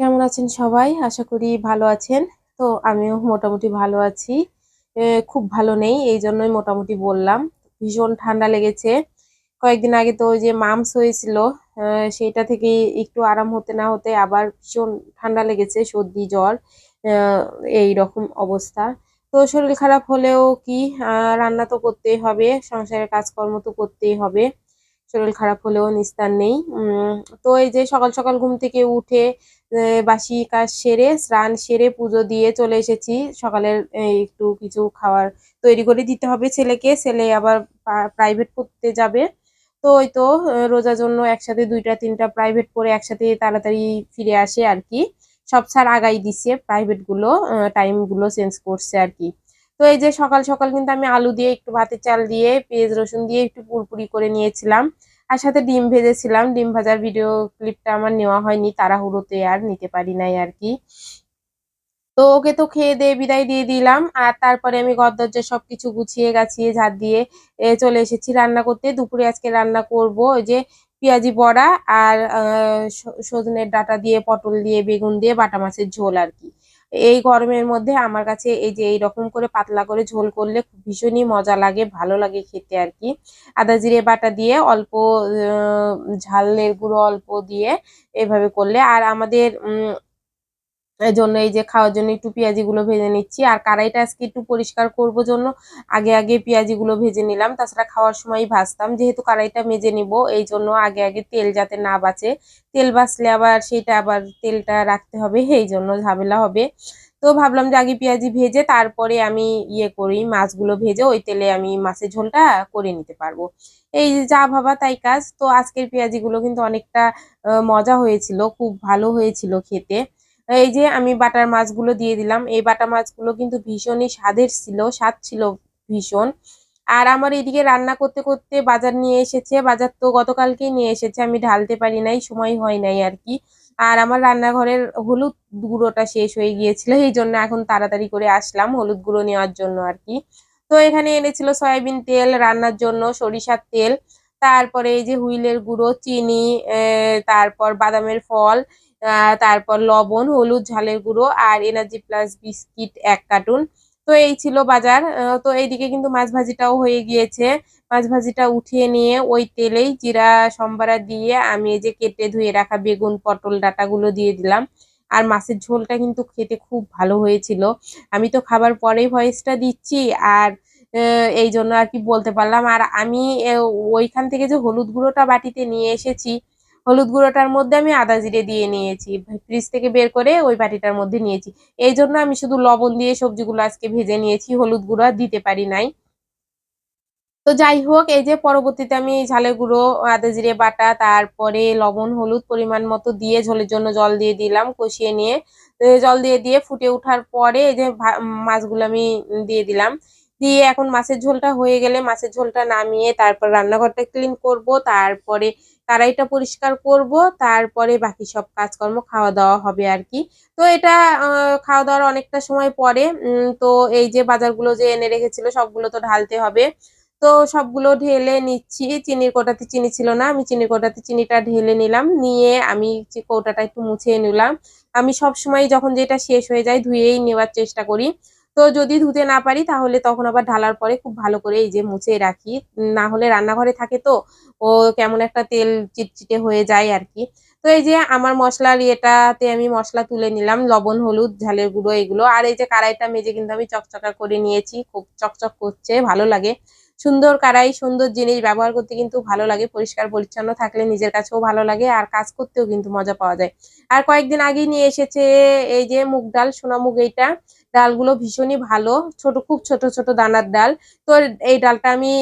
কেমন আছেন সবাই? আশা করি ভালো আছেন। তো আমিও মোটামুটি ভালো আছি। খুব ভালো নেই, এই জন্যই মোটামুটি বললাম। ভীষণ ঠান্ডা লেগেছে। কয়েকদিন আগে তো যে মামস হয়েছিল, আ সেইটা থেকেই একটু আরাম হতে না হতে আবার ভীষণ ঠান্ডা লেগেছে, সর্দি, জ্বর আ এইরকম অবস্থা। তো শরীর খারাপ হলেও কি রান্না তো করতেই হবে, সংসারের কাজকর্ম তো করতেই হবে। শরীর খারাপ হলেও নিস্তার নেই। তো এই যে সকাল, সকাল ঘুম থেকে উঠে বাসি কাজ সেরে, স্নান সেরে, পুজো দিয়ে চলে এসেছি। সকালের একটু কিছু খাওয়ার তৈরি করে দিতে হবে ছেলেকে। ছেলে আবার প্রাইভেট পড়তে যাবে। তো ওই তো রোজার জন্য একসাথে ২ টা ৩ টা প্রাইভেট পড়ে একসাথে তাড়াতাড়ি ফিরে আসে আর কি সব স্যার আগাই দিছে প্রাইভেটগুলো, আ টাইমগুলো চেঞ্জ করছে আরকি। তো এই যে সকাল, সকাল কিন্তু আমি আলু দিয়ে একটু ভাতের চাল দিয়ে, পেঁয়াজ রসুন দিয়ে একটু পুরপুরি করে নিয়েছিলাম। আর সাথে ডিম ভেজেছিলাম। ডিম ভাজার ভিডিও ক্লিপটা আমার নেওয়া হয়নি, তাড়াহুড়োতে আর নিতে পারি নাই আর কি তো ওকে তো খেয়ে দিয়ে বিদায় দিয়ে দিলাম। আর তারপরে আমি ঘর-দরজা সবকিছু গুছিয়ে গাছিয়ে ঝাড় দিয়ে চলে এসেছি রান্না করতে। দুপুরে আজকে রান্না করব ওই যে পেঁয়াজি বড়া আর সজনের ডাঁটা দিয়ে, পটল দিয়ে, বেগুন দিয়ে বাটা মাছের ঝোল আরকি। এই গরমের মধ্যে আমার কাছে এই যে এইরকম করে পাতলা করে ঝোল করলে ভীষণই মজা লাগে, ভালো লাগে খেতে আর কি। আদা জিরে বাটা দিয়ে অল্প ঝালের গুঁড়ো অল্প দিয়ে এভাবে করলে। আর আমাদের উম জন্য এই যে খাওয়ার জন্য একটু পেঁয়াজিগুলো ভেজে নিচ্ছি। আর কড়াইটা আজকে একটু পরিষ্কার করব জন্য আগে, আগে পেঁয়াজিগুলো ভেজে নিলাম। তাছাড়া খাওয়ার সময়ই ভাজতাম। যেহেতু কড়াইটা মেজে নিব এই জন্য আগে, আগে তেল যাতে না বাঁচে। তেল বাঁচলে আবার সেইটা আবার তেলটা রাখতে হবে এই জন্য ঝামেলা হবে। তো ভাবলাম যে আগে পেঁয়াজি ভেজে তারপরে আমি ইয়ে করি মাছগুলো ভেজে ওই তেলে আমি মাছের ঝোলটা করে নিতে পারব। এই যা ভাবা তাই কাজ। তো আজকের পেঁয়াজিগুলো কিন্তু অনেকটা মজা হয়েছিল, খুব ভালো হয়েছিল খেতে। এই যে আমি বাটার মাছগুলো দিয়ে দিলাম। এই বাটা মাছগুলো কিন্তু ভীষণই স্বাদের ছিল, স্বাদ ছিল ভীষণ। আর আমার এদিকে রান্না করতে, করতে বাজার নিয়ে এসেছে। বাজার তো গতকালকেই নিয়ে এসেছে। আমি ঢালতে পারি নাই, সময় হয় নাই আর কি আর আমার রান্নাঘরের হলুদ গুঁড়োটা শেষ হয়ে গিয়েছিল। এই জন্য এখন তাড়াতাড়ি করে আসলাম হলুদ গুঁড়ো নেওয়ার জন্য আর কি তো এখানে এনেছিল সয়াবিন তেল রান্নার জন্য, সরিষার তেল, তারপরে এই যে হুইলের গুঁড়ো, চিনি, তারপর বাদামের ফল, তারপর লবণ, হলুদ, ঝালের গুঁড়ো আর এনার্জি প্লাস বিস্কিট এক কার্টুন। তো এই ছিল বাজার। তো এইদিকে কিন্তু মাছ ভাজিটাও হয়ে গিয়েছে। মাছ ভাজিটা উঠিয়ে নিয়ে ওই তেলেই জিরা সম্বারা দিয়ে আমি এই যে কেটে ধুয়ে রাখা বেগুন, পটল ডাঁটাগুলো দিয়ে দিলাম। আর মাছের ঝোলটা কিন্তু খেতে খুব ভালো হয়েছিল। আমি তো খাবার পরেই ভয়েসটা দিচ্ছি আর এ আর কি বলতে পারলাম। আর আমি ওইখান থেকে যে হলুদ গুঁড়োটা বাটিতে নিয়ে এসেছি, হলুদ গুঁড়োটার মধ্যে আমি আদা জিরে দিয়ে নিয়েছি। ফ্রিজ থেকে বের করে ওই বাটিটার মধ্যে নিয়েছি। এই জন্য আমি শুধু লবণ দিয়ে সবজিগুলো আজকে ভেজে নিয়েছি, হলুদ গুঁড়ো দিতে পারি নাই। তো যাই হোক এই যে পরবর্তীতে আমি ঝালের গুঁড়ো, আদা জিরে বাটা, তারপরে লবণ, হলুদ পরিমাণ মতো দিয়ে ঝোলের জন্য জল দিয়ে দিলাম কষিয়ে নিয়ে। জল দিয়ে, দিয়ে ফুটে ওঠার পরে এই যে মাছগুলো আমি দিয়ে দিলাম। দিয়ে এখন মাছের ঝোলটা হয়ে গেলে মাছের ঝোলটা নামিয়ে তারপর রান্নাঘরটা ক্লিন করব। তারপরে কড়াইটা পরিষ্কার করব। তারপরে বাকি সব কাজকর্ম খাওয়া-দাওয়া হবে আর কি তো এটা আ খাওয়া-দাওয়ার অনেকটা সময় পরে তো এই যে বাজারগুলো যে এনে রেখেছিল সবগুলো তো ঢালতে হবে। তো সবগুলো ঢেলে নিচ্ছি। চিনির কৌটাতে চিনি ছিল না। আমি চিনির কোটাতে চিনিটা ঢেলে নিলাম। নিয়ে আমি কৌটাটা একটু মুছিয়ে নিলাম। আমি সবসময়ই যখন যেটা শেষ হয়ে যায় ধুয়েই নেওয়ার চেষ্টা করি। তো যদি ধুতে না পারি তাহলে তখন আবার ঢালার পরে খুব ভালো করে এই যে মুছে রাখি। না হলে রান্নাঘরে থাকে তো ও কেমন একটা তেল চিটচিটে হয়ে যায় আর কি তো এই যে আমার মশলার ইয়েটাতে আমি মশলা তুলে নিলাম। লবণ, হলুদ, ঝালের গুঁড়ো এগুলো। আর এই যে কড়াইটা মেজে কিন্তু আমি চকচকা করে নিয়েছি। খুব চকচক করছে, ভালো লাগে। সুন্দর কারাই সুন্দর জিনিস ব্যবহার করতে কিন্তু ভালো লাগে। পরিষ্কার পরিচ্ছন্ন থাকলে নিজের কাছেও ভালো লাগে আর কাজ করতেও কিন্তু মজা পাওয়া যায়। আর কয়েকদিন আগেই নিয়ে এসেছে এই যে মুগ ডাল, সোনা মুগ এইটা। ডালগুলো ভীষণই ভালো। ছোট খুব ছোট, ছোট দানার ডাল। তো এই ডালটা আমি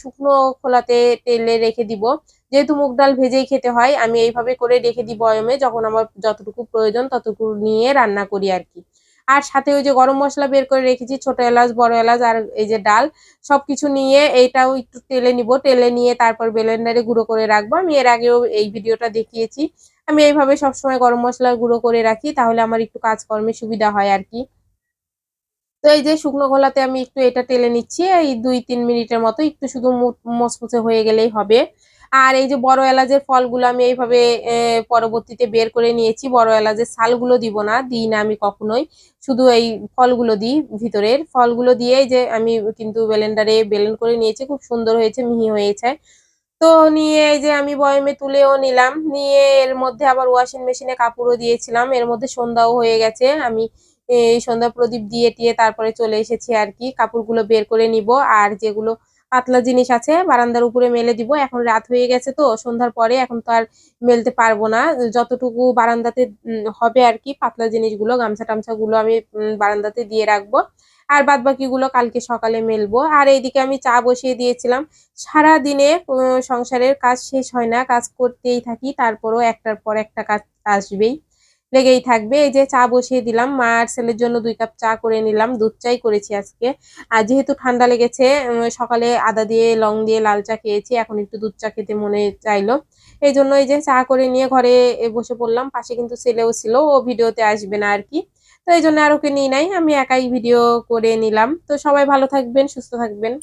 শুকনো খোলাতে তেলে রেখে দিব। যেহেতু মুগ ডাল ভেজেই খেতে হয়, আমি এইভাবে করে রেখে দিই বয়মে। যখন আমার যতটুকু প্রয়োজন ততটুকু নিয়ে রান্না করি আর কি আর সাথে ওই যে গরম মশলা বের করে রেখেছি, ছোট এলাচ, বড় এলাচ আর এই যে ডাল সবকিছু নিয়ে এইটাও একটু তেলে নিব। টেলে নিয়ে তারপর ব্লেন্ডারে গুঁড়ো করে রাখব। আমি এর আগেও এই ভিডিওটা দেখিয়েছি। আমি এইভাবে সবসময় গরম মশলা গুঁড়ো করে রাখি। তাহলে আমার একটু কাজকর্মে সুবিধা হয় আর কি তো এই যে শুকনো খোলাতে আমি একটু এটা টেলে নিচ্ছি। এই ২-৩ মিনিটের মতো একটু শুধু মুচমুচে হয়ে গেলেই হবে। আর এই যে বড় এলাচের ফলগুলো আমি এইভাবে পরবর্তীতে বের করে নিয়েছি, বড় এলাচের ছালগুলো দিব না, দিই না আমি কখনোই শুধু এই ফলগুলো দিই ভিতরের ফলগুলো দিয়ে যে আমি কিন্তু ব্লেন্ডারে ব্লেন্ড করে নিয়েছি, খুব সুন্দর হয়েছে, মিহি হয়েছে তো নিয়ে এই যে আমি বয়মে তুলেও নিলাম। নিয়ে এর মধ্যে আবার ওয়াশিং মেশিনে কাপড়ও দিয়েছিলাম। এর মধ্যে সন্ধ্যাও হয়ে গেছে। আমি এই সন্ধ্যা প্রদীপ দিয়ে টিয়ে তারপরে চলে এসেছি আর কি। কাপড়গুলো বের করে নিব। আর যেগুলো পাতলা জিনিস আছে, বারান্দার উপরে মেলে দিব। এখন রাত হয়ে গেছে তো, সন্ধ্যার পরে এখন তো আর মেলতে পারব না। যতটুকু বারান্দাতে হবে আর কি, পাতলা জিনিসগুলো গামছা টামছা গুলো আমি বারান্দাতে দিয়ে রাখব। আর বাদ বাকিগুলো কালকে সকালে মেলবো। আর এইদিকে আমি চা বসিয়ে দিয়েছিলাম। সারা দিনে সংসারের কাজ শেষ হয় না, কাজ করতেই থাকি, তারপরও একটার পর একটা কাজ আসবেই, লেগেই থাকবে। এই যে চা বসিয়ে দিলাম, মা আর ছেলের জন্য দুই কাপ চা করে নিলাম, দুধ চাই করেছি আজকে। আর যেহেতু ঠান্ডা লেগেছে সকালে আদা দিয়ে, লং দিয়ে লাল চা খেয়েছি, এখন একটু দুধ চা খেতে মনে চাইলো। এই জন্য এই যে চা করে নিয়ে ঘরে বসে পড়লাম, পাশে কিন্তু ছেলেও ছিল, ও ভিডিওতে আসবে না আর কি। তো এই জন্য আর ওকে নিয়ে নাই, আমি একাই ভিডিও করে নিলাম। তো সবাই ভালো থাকবেন, সুস্থ থাকবেন।